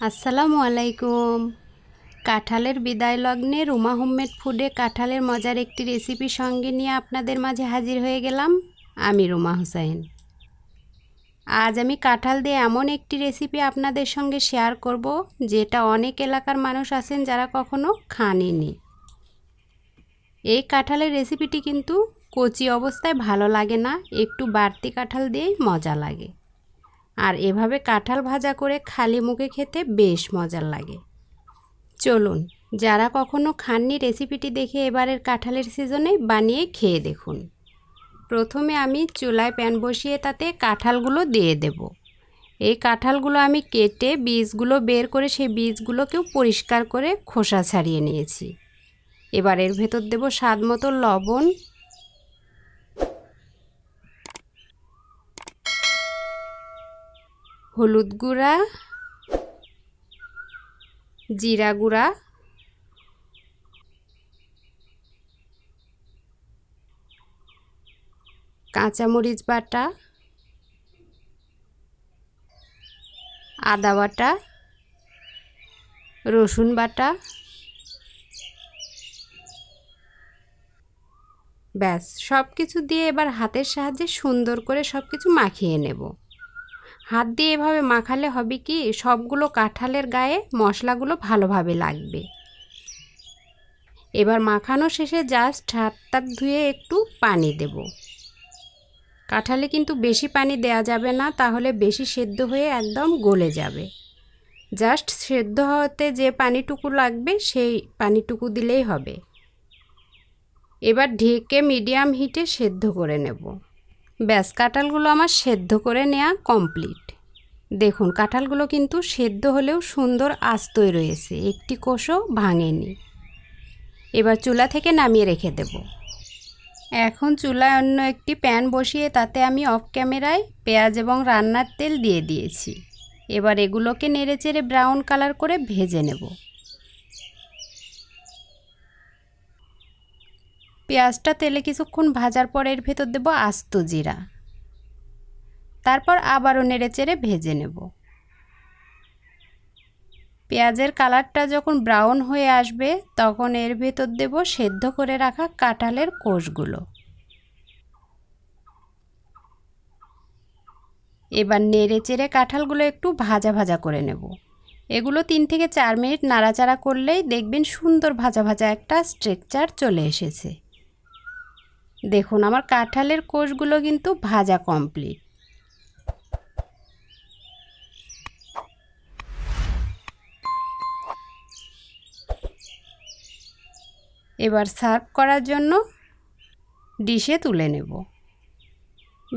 আসসালামু আলাইকুম। কাঁঠালের বিদায় লগ্নে রুমা হোমমেড ফুডে কাঁঠালের মজার একটি রেসিপি সঙ্গে নিয়ে আপনাদের মাঝে হাজির হয়ে গেলাম। আমি রুমা হোসাইন আজ আমি কাঁঠাল দিয়ে এমন একটি রেসিপি আপনাদের সঙ্গে শেয়ার করব, যেটা অনেক এলাকার মানুষ আছেন যারা কখনো খাননি। এই কাঁঠালের রেসিপিটি কিন্তু কচি অবস্থায় ভালো লাগে না, একটু বাড়তি কাঁঠাল দিয়েই মজা লাগে। আর এভাবে কাঁঠাল ভাজা করে খালি মুখে খেতে বেশ মজার লাগে। চলুন, যারা কখনো খাননি রেসিপিটি দেখে এবারের কাঁঠালের সিজনে বানিয়ে খেয়ে দেখুন। প্রথমে আমি চুলায় প্যান বসিয়ে তাতে কাঁঠালগুলো দিয়ে দেব। এই কাঁঠালগুলো আমি কেটে বীজগুলো বের করে সেই বীজগুলোকেও পরিষ্কার করে খোসা ছাড়িয়ে নিয়েছি। এবার এর ভেতর দেব স্বাদ মতো লবণ হলুদ গুঁড়া, জিরা গুঁড়া, কাঁচামরিচ বাটা, আদা বাটা, রসুন বাটা, ব্যাস। সব কিছু দিয়ে এবার হাতের সাহায্যে সুন্দর করে সব কিছু মাখিয়ে নেব। হাত দিয়ে এভাবে মাখালে হবে কি, সবগুলো কাঁঠালের গায়ে মশলাগুলো ভালোভাবে লাগবে। এবার মাখানো শেষে জাস্ট হাতটা ধুয়ে একটু পানি দেব। কাঁঠালে কিন্তু বেশি পানি দেয়া যাবে না, তাহলে বেশি সেদ্ধ হয়ে একদম গলে যাবে। জাস্ট সেদ্ধ হতে যে পানিটুকু লাগবে, সেই পানিটুকু দিলেই হবে। এবার ঢেকে মিডিয়াম হিটে সেদ্ধ করে নেব। ব্যাস, কাঁঠালগুলো আমার সেদ্ধ করে নেওয়া কমপ্লিট দেখুন, কাঁঠালগুলো কিন্তু সেদ্ধ হলেও সুন্দর আস্তই রয়েছে, একটি কোষও ভাঙেনি। এবার চুলা থেকে নামিয়ে রেখে দেব। এখন চুলায় অন্য একটি প্যান বসিয়ে তাতে আমি অফ ক্যামেরায় পেঁয়াজ এবং রান্নার তেল দিয়ে দিয়েছি। এবার এগুলোকে নেড়েচেড়ে ব্রাউন কালার করে ভেজে নেব। পেঁয়াজটা তেলে কিছুক্ষণ ভাজার পর এর ভেতর দেব আস্ত জিরা। তারপর আবারও নেড়ে চেড়ে ভেজে নেব। পেঁয়াজের কালারটা যখন ব্রাউন হয়ে আসবে, তখন এর ভেতর দেব সেদ্ধ করে রাখা কাঁঠালের কোষগুলো। এবার নেড়ে চেড়ে কাঁঠালগুলো একটু ভাজা ভাজা করে নেব। এগুলো তিন থেকে চার মিনিট নাড়াচাড়া করলেই দেখবেন সুন্দর ভাজা ভাজা একটা স্ট্রেকচার চলে এসেছে। দেখুন, আমার কাঁঠালের কোষগুলো কিন্তু ভাজা কমপ্লিট এবার সার্ভ করার জন্য ডিশে তুলে নেব।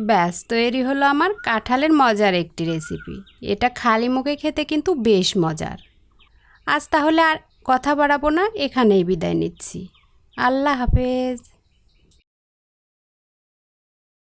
ব্যাস, তৈরি হলো আমার কাঁঠালের মজার একটি রেসিপি এটা খালি মুখে খেতে কিন্তু বেশ মজার। আজ তাহলে আর কথা বাড়াবো না, এখানেই বিদায় নিচ্ছি। আল্লাহ হাফেজ।